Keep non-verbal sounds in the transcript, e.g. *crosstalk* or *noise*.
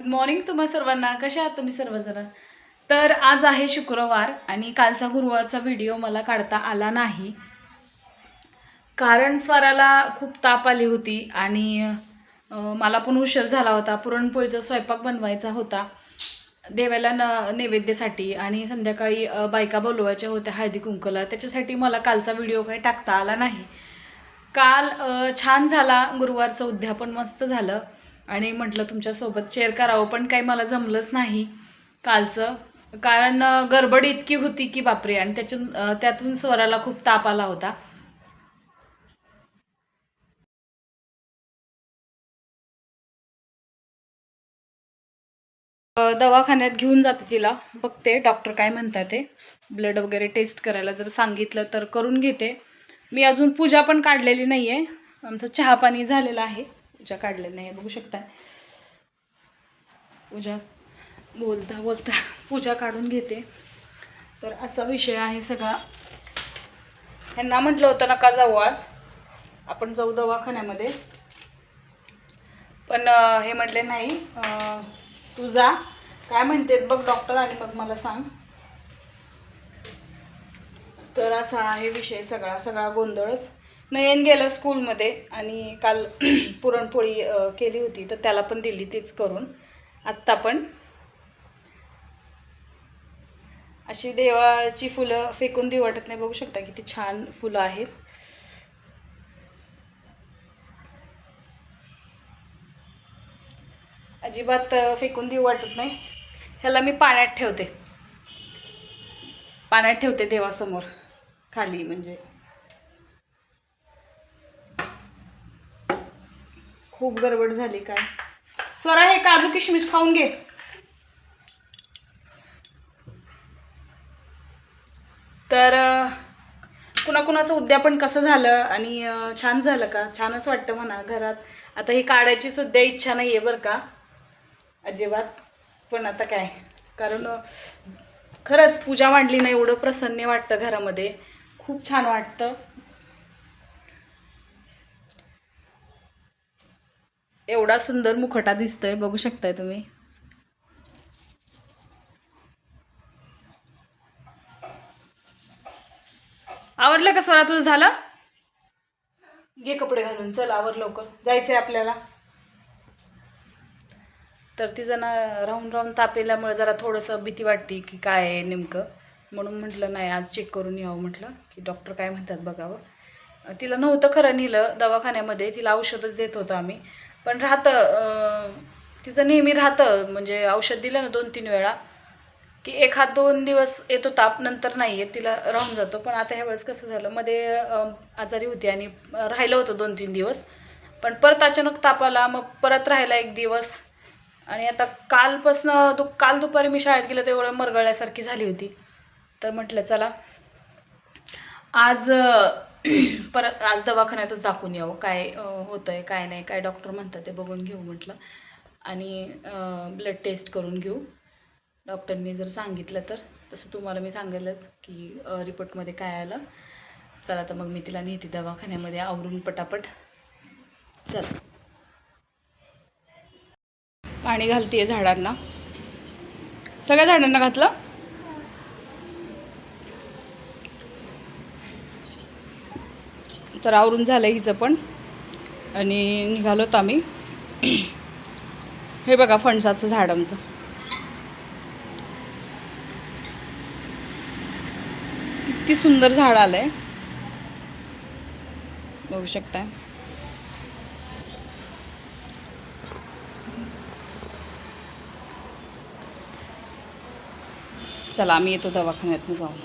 Good morning तुम्हा सर्वांना. कशा आहात तुम्ही सर्वजण? तर आज आहे शुक्रवार आणि कालचा गुरुवारचा व्हिडिओ मला काढता आला नाही. कारण स्वराला खूप ताप आली होती आणि मला पण उशीर झाला होता. पुरणपोळीचा स्वयंपाक बनवायचा होता देवाला न नैवेद्यासाठी आणि संध्याकाळी बायका बोलवायच्या होत्या हळदी कुंकला. त्याच्यासाठी मला कालचा व्हिडिओ काही टाकता आला नाही. काल छान झाला गुरुवारचं उद्यापन. मस्त झालं. आणि म्हटलं तुमच्यासोबत शेअर करावं पण काही मला जमलंच नाही कालचं. कारण गडबड इतकी होती की बापरे आणि त्याच्यातून त्यातून स्वराला खूप ताप आला होता. दवाखान्यात घेऊन जाते तिला. बघते डॉक्टर काय म्हणतात ते. ब्लड वगैरे टेस्ट करायला जर सांगितलं तर करून घेते. मी अजून पूजा पण काढलेली नाही आहे आमचं चहा पाणी झालेलं आहे. पूजा काढल्या नाही आहे बघू शकता पूजा बोलता बोलता *laughs* पूजा काढून घेते. तर असा विषय आहे सगळा. ह्यांना म्हटलं होतं नका जाऊ आज. आपण जाऊ दवाखान्यामध्ये. पण हे म्हटले नाही तू जा. काय म्हणते बघ डॉक्टर आणि मग मला सांग. तर असा आहे विषय सगळा सगळा गोंधळच. नयन गेलं स्कूलमध्ये आणि काल *clears throat* पुरणपोळी केली होती तर त्याला पण दिली तीच करून. आत्ता पण अशी देवाची फुलं फेकून देऊ वाटत नाही. बघू शकता किती छान फुलं आहेत. अजिबात फेकून देऊ वाटत नाही. ह्याला मी पाण्यात ठेवते. पाण्यात ठेवते देवासमोर खाली म्हणजे. खूप गडबड झाली काय? स्वरा हे काजू किशमिश खाऊन घे. तर कुणाकुणाचं उद्यापन कसं झालं आणि छान झालं का? छानच वाटतं म्हणा घरात. आता ही काढायची सुद्धा इच्छा नाही आहे बरं का? अजिबात. पण आता काय? कारण खरंच पूजा मांडली नाही एवढं प्रसन्न वाटतं घरामध्ये. खूप छान वाटतं. एवढा सुंदर मुखटा दिसतोय बघू शकताय तुम्ही. आवरलं का स्वरा तुझं झालं? घे कपडे घालून चल आवर लवकर. जायचंय आपल्याला. तर ती जण राहून राहून तापेल्यामुळे जरा थोडंसं भीती वाटते की काय आहे नेमकं. म्हणून म्हटलं नाही आज चेक करून यावं म्हटलं की डॉक्टर काय म्हणतात बघावं. तिला नव्हतं खरं नेलं दवाखान्यामध्ये. तिला औषधच देत होतो आम्ही. पण राहतं तिचं नेहमी राहतं. म्हणजे औषध दिलं ना दोन तीन वेळा की एक हात दोन दिवस येतो ताप नंतर नाही येत तिला राहून जातो. पण आता ह्या वेळेस कसं झालं मध्ये आजारी होती आणि राहिलं होतं दोन तीन दिवस. पण परत अचानक ताप आला मग परत राहिला एक दिवस. आणि आता कालपासनं दु काल दुपारी मी शाळेत गेलं तेवढं मरगळल्यासारखी झाली होती. तर म्हटलं चला. आज *clears throat* परत आज दवाखान्यातच दाखवून यावं. काय होतं आहे काय नाही काय डॉक्टर म्हणतात ते बघून घेऊ म्हटलं. आणि ब्लड टेस्ट करून घेऊ. डॉक्टरनी जर सांगितलं तर. तसं तुम्हाला मी सांगेलच की रिपोर्टमध्ये काय आलं. चला तर मग मी तिला नेते दवाखान्यामध्ये आवरून पटापट. चल. पाणी घालते झाडांना. सगळ्या झाडांना घातलं? तर आवरून झालं हिचं पण. आणि निघालोत आम्ही. हे बघा फणसाचं झाड आमचं. किती सुंदर झाड आलं आहे बघू शकता चला आम्ही येतो दवाखान्यातनं जाऊन.